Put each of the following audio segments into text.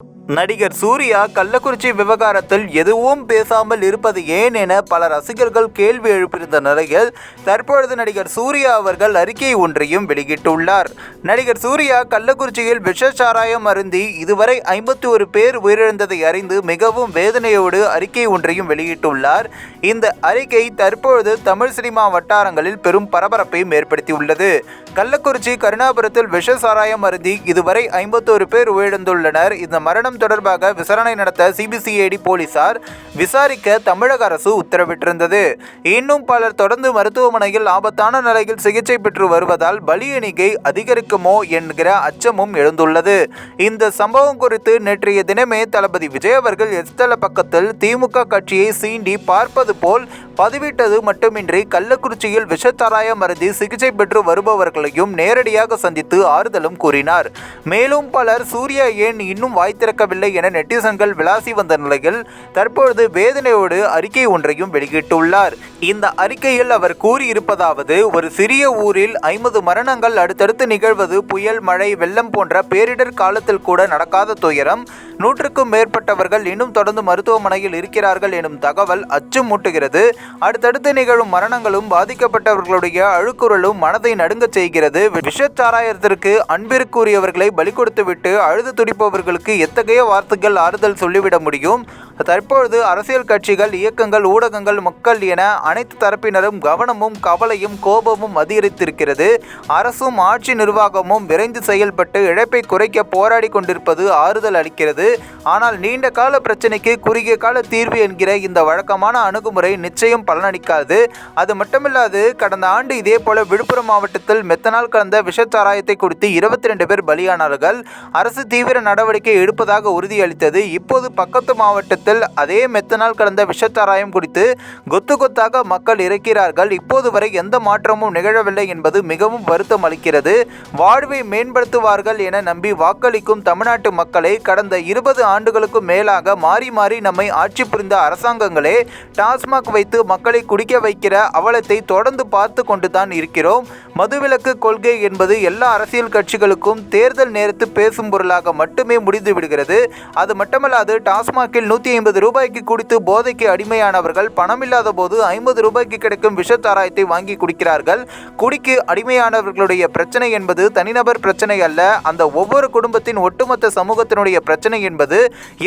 you நடிகர் சூர்யா கள்ளக்குறிச்சி விவகாரத்தில் எதுவும் பேசாமல் இருப்பது ஏன் என பல ரசிகர்கள் கேள்வி எழுப்பியிருந்த நிலையில் தற்பொழுது நடிகர் சூர்யா அவர்கள் அறிக்கை ஒன்றையும் வெளியிட்டுள்ளார். நடிகர் சூர்யா கள்ளக்குறிச்சியில் விஷ சாராயம் அருந்தி இதுவரை ஐம்பத்தி ஒரு பேர் உயிரிழந்ததை அறிந்து மிகவும் வேதனையோடு அறிக்கை ஒன்றையும் வெளியிட்டுள்ளார். இந்த அறிக்கை தற்பொழுது தமிழ் சினிமா வட்டாரங்களில் பெரும் பரபரப்பையும் ஏற்படுத்தியுள்ளது. கள்ளக்குறிச்சி கருணாபுரத்தில் விஷ சாராயம் அருந்தி இதுவரை ஐம்பத்தோரு பேர் உயிரிழந்துள்ளனர். இந்த மரணம் தொடர்பாக விசாரணை நடத்த சிபிசிஐடி போலீசார் விசாரிக்க தமிழக அரசு உத்தரவிட்டிருந்தது. இன்னும் பலர் தொடர்ந்து மருத்துவமனையில் ஆபத்தான நிலையில் சிகிச்சை பெற்று வருவதால் பலி எண்ணிக்கை அதிகரிக்குமோ என்கிற அச்சமும் எழுந்துள்ளது. இந்த சம்பவம் குறித்து நேற்றைய தினமே தளபதி விஜய் அவர்கள் எஸ்தல பக்கத்தில் திமுக கட்சியை சீண்டி பார்ப்பது போல் பதிவிட்டது மட்டுமின்றி கள்ளக்குறிச்சியில் விஷத்தாராயம் அருந்தி சிகிச்சை பெற்று வருபவர்களையும் நேரடியாக சந்தித்து ஆறுதலும் கூறினார். மேலும் பலர் சூர்யா ஏன் இன்னும் வாய் திறக்கவில்லை என நெட்டிசன்கள் விளாசி வந்த நிலையில் தற்பொழுது வேதனையோடு அறிக்கை ஒன்றையும் வெளியிட்டுள்ளார். இந்த அறிக்கையில் அவர் கூறியிருப்பதாவது ஒரு சிறிய ஊரில் ஐம்பது மரணங்கள் அடுத்தடுத்து நிகழ்வது புயல் மழை வெள்ளம் போன்ற பேரிடர் காலத்தில் கூட நடக்காத துயரம் நூற்றுக்கும் மேற்பட்டவர்கள் இன்னும் தொடர்ந்து மருத்துவமனையில் இருக்கிறார்கள் எனும் தகவல் அச்சமூட்டுகிறது. அடுத்தடுத்து நிகழும் மரணங்களும் பாதிக்கப்பட்டவர்களுடைய அழுக்குறலும் மனதை நடுங்கச் செய்கிறது. விஷச்சாராயத்திற்கு அன்பிற்குரியவர்களை பலி கொடுத்துவிட்டு அழுது துடிப்பவர்களுக்கு எத்தகைய வார்த்தைகள் ஆறுதல் சொல்லிவிட முடியும். தற்பொழுது அரசியல் கட்சிகள் இயக்கங்கள் ஊடகங்கள் மக்கள் என அனைத்து தரப்பினரும் கவனமும் கவலையும் கோபமும் அதிகரித்திருக்கிறது. அரசும் ஆட்சி நிர்வாகமும் விரைந்து செயல்பட்டு இழப்பை குறைக்க போராடி கொண்டிருப்பது ஆறுதல் அளிக்கிறது. ஆனால் நீண்ட கால பிரச்சனைக்கு குறுகிய கால தீர்வு என்கிற இந்த வழக்கமான அணுகுமுறை நிச்சயம் பலனளிக்காது. அது மட்டுமில்லாது கடந்த ஆண்டு இதே போல விழுப்புரம் மாவட்டத்தில் மெத்தனால் கலந்த விஷச்சாராயத்தை குறித்து இருபத்தி ரெண்டு பேர் பலியானார்கள். அரசு தீவிர நடவடிக்கை எடுப்பதாக உறுதியளித்தது. இப்போது பக்கத்து மாவட்டத்தில் அதே மெத்தனால் கலந்த விஷச்சாராயம் குடித்து கொத்து கொத்தாக மக்கள் இறக்கிறார்கள். இப்போது வரை எந்த மாற்றமும் நிகழவில்லை என்பது மிகவும் வருத்தம் அளிக்கிறது. வாழ்வை மேம்படுத்துவார்கள் என நம்பி வாக்களிக்கும் தமிழ்நாட்டு மக்களை கடந்த இருபது ஆண்டுகளுக்கும் மேலாக மாறி மாறி நம்மை ஆட்சி புரிந்த அரசாங்கங்களே டாஸ்மாக் வைத்து மக்களை குடிக்க வைக்கிற அவலத்தை தொடர்ந்து பார்த்து கொண்டு தான் இருக்கிறோம். மதுவிலக்கு கொள்கை என்பது எல்லா அரசியல் கட்சிகளுக்கும் தேர்தல் நேரத்து பேசும் பொருளாக மட்டுமே முடிந்து விடுகிறது அது மட்டுமல்லாது டாஸ்மாகில் நூற்றி ஐம்பது ரூபாய்க்கு குடித்து போதைக்கு அடிமையானவர்கள் பணமில்லாத போது ஐம்பது ரூபாய்க்கு கிடைக்கும் விஷத்தாராயத்தை வாங்கி குடிக்கிறார்கள். குடிக்கு அடிமையானவர்களுடைய பிரச்சனை என்பது தனிநபர் பிரச்சனை அல்ல. அந்த ஒவ்வொரு குடும்பத்தின் ஒட்டுமொத்த சமூகத்தினுடைய பிரச்சனை என்பது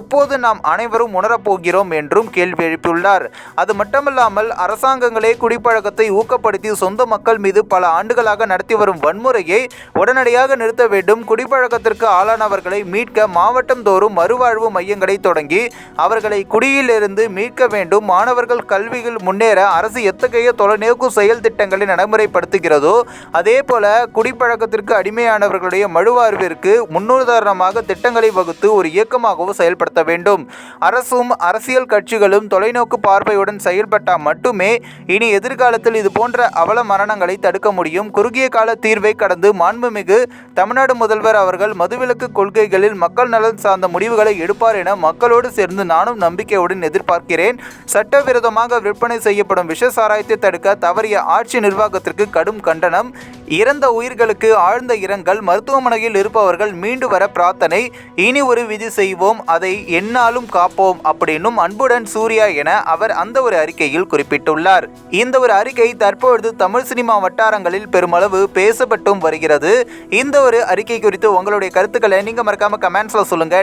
எப்போது நாம் அனைவரும் உணரப்போகிறோம் என்றும் கேள்வி எழுப்பியுள்ளார். அது மட்டுமல்லாமல் அரசாங்கங்களே குடிப்பழக்கத்தை ஊக்கப்படுத்தி சொந்த மக்கள் மீது பல ஆண்டுகளாக நடத்தி வரும் வன்முறையை உடனடியாக நிறுத்த வேண்டும். குடிப்பழக்கத்திற்கு ஆளானவர்களை மீட்க மாவட்டம் தோறும் மறுவாழ்வு மையங்களை தொடங்கி அவர்களை குடியிலிருந்து மீட்க வேண்டும். மாணவர்கள் கல்வியில் முன்னேற அரசு எத்தகைய தொலைநோக்கு செயல் திட்டங்களை நடைமுறைப்படுத்துகிறதோ அதே போல குடிப்பழக்கத்திற்கு அடிமையானவர்களுடைய மறுவாழ்விற்கு முன்னுதாரணமாக திட்டங்களை வகுத்து ஒரு இயக்கமாகவும் செயல்படுத்த வேண்டும். அரசும் அரசியல் கட்சிகளும் தொலைநோக்கு பார்வையுடன் செயல்பட்டால் மட்டுமே இனி எதிர்காலத்தில் இது போன்ற அவல மரணங்களை தடுக்க முடியும். குறுகிய கால தீர்வை கடந்து மாண்புமிகு தமிழ்நாடு முதல்வர் அவர்கள் மதுவிலக்கு கொள்கைகளில் மக்கள் நலன் சார்ந்த முடிவுகளை எடுப்பார் என மக்களோடு சேர்ந்து நானும் நம்பிக்கையுடன் எதிர்பார்க்கிறேன். சட்டவிரோதமாக விற்பனை செய்யப்படும் விஷ சாராயத்தை தடுக்க தவறிய ஆட்சி நிர்வாகத்திற்கு கடும் கண்டனம். இறந்த உயிர்களுக்கு ஆழ்ந்த இரங்கல் மருத்துவமனையில் இருப்பவர்கள் மீண்டு வர பிரார்த்தனை. இனி ஒரு விதி செய்வோம் அதை என்னாலும் காப்போம் அப்படின்னும் அன்புடன் சூர்யா என அவர் அந்த ஒரு அறிக்கையில் குறிப்பிட்டுள்ளார். இந்த ஒரு அறிக்கை தற்பொழுது தமிழ் சினிமா வட்டாரங்களில் பெருமளவு பேசப்பட்டும் வருகிறது. இந்த ஒரு அறிக்கை குறித்து உங்களுடைய கருத்துக்களை நீங்க மறக்காம கமெண்ட்ஸ்ல சொல்லுங்க.